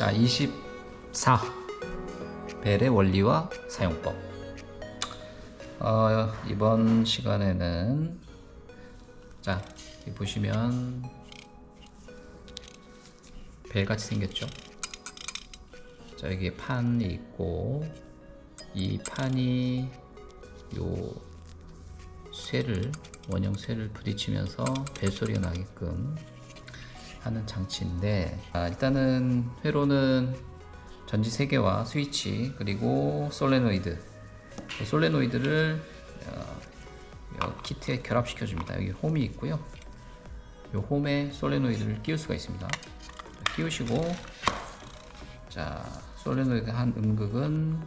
자, 24. 벨의 원리와 사용법. 어, 이번 시간에는 자, 여기 보시면 벨 같이 생겼죠? 자, 여기 판이 있고 이 판이 요 쇠를 원형 쇠를 부딪히면서 벨 소리가 나게끔 하는 장치인데 아, 일단은 회로는 전지 3개와 스위치 그리고 솔레노이드. 그 솔레노이드를 어, 요 키트에 결합시켜 줍니다. 여기 홈이 있고요. 이 홈에 솔레노이드를 끼울 수가 있습니다. 끼우시고 자 솔레노이드 한 음극은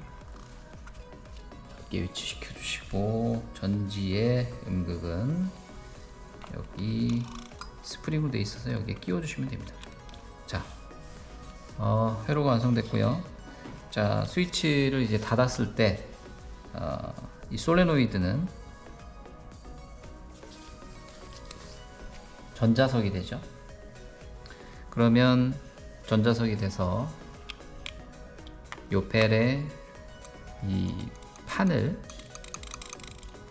여기 위치시켜 주시고 전지의 음극은 여기 스프링으로 돼 있어서 여기에 끼워 주시면 됩니다. 자 어, 회로가 완성됐고요. 자 스위치를 이제 닫았을 때 어, 이 솔레노이드는 전자석이 되죠? 그러면 전자석이 돼서 요 벨에 이 판을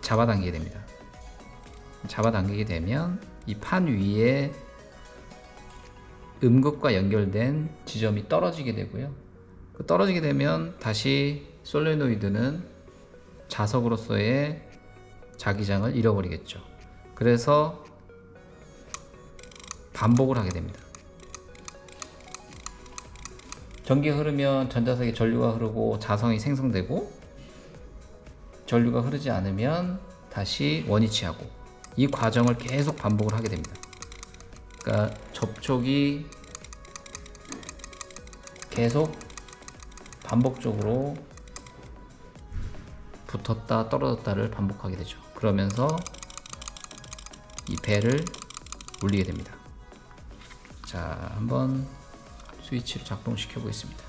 잡아당기게 됩니다. 잡아당기게 되면 이 판 위에 음극과 연결된 지점이 떨어지게 되고요. 그 떨어지게 되면 다시 솔레노이드는 자석으로서의 자기장을 잃어버리겠죠. 그래서 반복을 하게 됩니다. 전기가 흐르면 전자석에 전류가 흐르고 자성이 생성되고 전류가 흐르지 않으면 다시 원위치하고 이 과정을 계속 반복을 하게 됩니다. 그러니까 접촉이 계속 반복적으로 붙었다 떨어졌다를 반복하게 되죠. 그러면서 이 배를 울리게 됩니다. 자, 한번 스위치를 작동시켜 보겠습니다.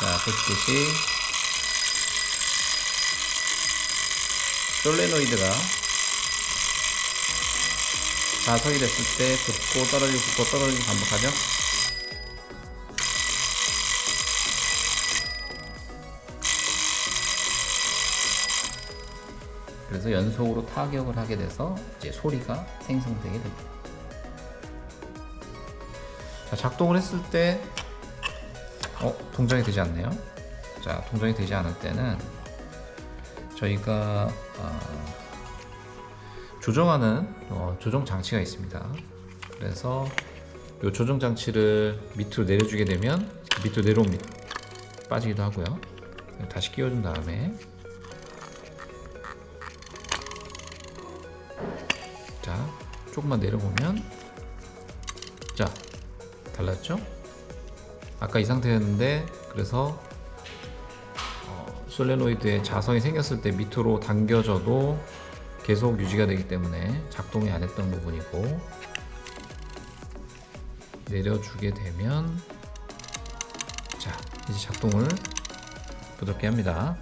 자, 보시듯이 솔레노이드가 자석이 됐을 때 붙고 떨어지고 붙고 떨어지고 반복하죠. 그래서 연속으로 타격을 하게 돼서 이제 소리가 생성되게 됩니다. 자, 작동을 했을 때 어, 동작이 되지 않네요. 자, 동작이 되지 않을 때는 저희가 어, 조정하는 어, 조정 장치가 있습니다. 그래서 이 조정 장치를 밑으로 내려주게 되면 밑으로 내려옵니다. 빠지기도 하고요. 다시 끼워준 다음에 자 조금만 내려보면 자 달랐죠? 아까 이 상태였는데 그래서 어, 솔레노이드에 자성이 생겼을 때 밑으로 당겨져도 계속 유지가 되기 때문에 작동이 안 했던 부분이고 내려주게 되면 자 이제 작동을 부드럽게 합니다